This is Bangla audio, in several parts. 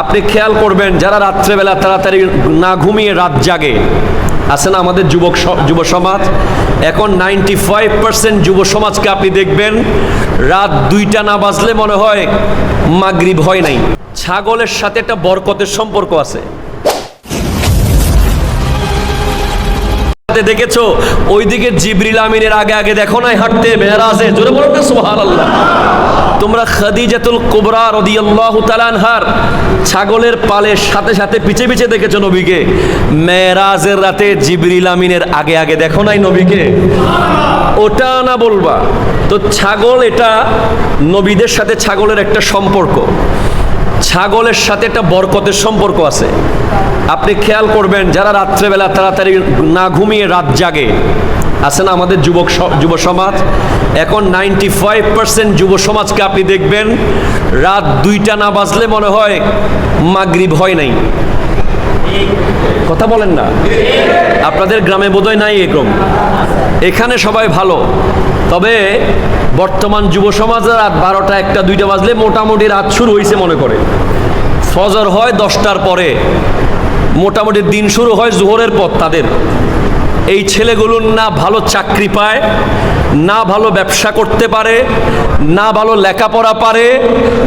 আপনি খেয়াল করবেন, যারা রাত্রেবেলা তাড়াতাড়ি না ঘুমিয়ে রাত জাগে, আছে না আমাদের যুবক যুব সমাজ? এখন নাইনটি ফাইভ পার্সেন্ট যুব সমাজকে আপনি দেখবেন, রাত দুইটা না বাজলে মনে হয় মাগরিব হয় নাই। ছাগলের সাথে একটা বরকতের সম্পর্ক আছে। হাঁটতে দেখেছ? ওইদিকে জিবরিল আমিনের আগে আগে দেখো নাই হাঁটতে, মেহরাজে। জোরে বলো না সুবহানাল্লাহ। তোমরা খাদিজাতুল কুবরা রাদিয়াল্লাহু তাআলা আনহার ছাগলের পালের সাথে সাথে পিছে পিছে দেখেছ নবীকে? মেরাজের রাতে জিবরিল আমিনের আগে আগে দেখো নাই নবীকে? ওটা না বলবা? তো ছাগল এটা নবীদের সাথে ছাগলের একটা সম্পর্ক। ছাগলের সাথে একটা বরকতের সম্পর্ক আছে। আপনি খেয়াল করবেন, যারা রাত্রেবেলা তাড়াতাড়ি না ঘুমিয়ে রাত জাগে, আছে না আমাদের যুবক যুব সমাজ? এখন নাইনটি ফাইভ পার্সেন্ট যুব সমাজকে আপনি দেখবেন, রাত দুইটা না বাজলে মনে হয় মাগরিব হয় নাই। কথা বলেন না। আপনাদের গ্রামে বোধহয় নাই এরকম এখানে সবাই ভালো। তবে বর্তমান যুব সমাজ রাত বারোটা একটা দুইটা বাজলে মোটামুটি রাত শুরু হয়েছে মনে করে। ফজর হয় দশটার পরে। মোটামুটি দিন শুরু হয় জোহরের পর তাদের। এই ছেলেগুলোর না ভালো চাকরি পায়, না ভালো ব্যবসা করতে পারে, না ভালো লেখাপড়া পারে,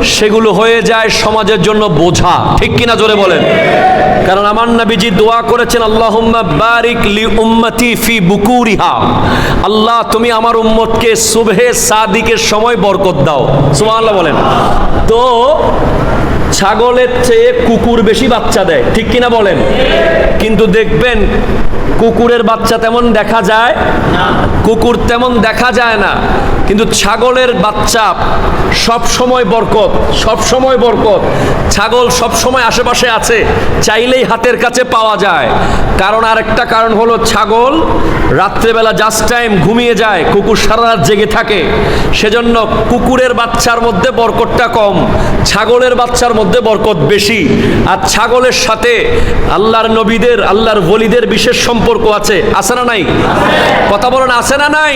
সেগুলো হয়ে যায় সমাজের জন্য বোঝা। ঠিক কিনা জোরে বলেন? কারণ আমার নবীজি দোয়া করেছেন, আল্লাহুম্মা বারিক লি উম্মতি ফি বুকুরিহা। আল্লাহ, তুমি আমার উম্মতকে সুবহে সাদিকের সময় বরকত দাও। সুবহানাল্লাহ বলেন। তো ছাগলের চেয়ে কুকুর বেশি বাচ্চা দেয়, ঠিক কিনা বলেন? কিন্তু দেখবেন, কুকুরের বাচ্চা তেমন দেখা যায়, কুকুর তেমন দেখা যায় না। কিন্তু ছাগলের বাচ্চা সব সময় বরকত, সব সময় বরকত। ছাগল সব সময় আশেপাশে আছে, চাইলেই হাতের কাছে পাওয়া যায়। কারণ আরেকটা কারণ হলো ছাগল রাত্রেবেলা জাস্ট টাইম ঘুমিয়ে যায়, কুকুর সারা রাত জেগে থাকে। সেজন্য কুকুরের বাচ্চার মধ্যে বরকতটা কম, ছাগলের বাচ্চার মধ্যে বরকত বেশি। আর ছাগলের সাথে আল্লাহর নবীদের, আল্লাহর বলিদের বিশেষ সম্পর্ক আছে। আছে না নাই? কথা বলেন, আছে না নাই?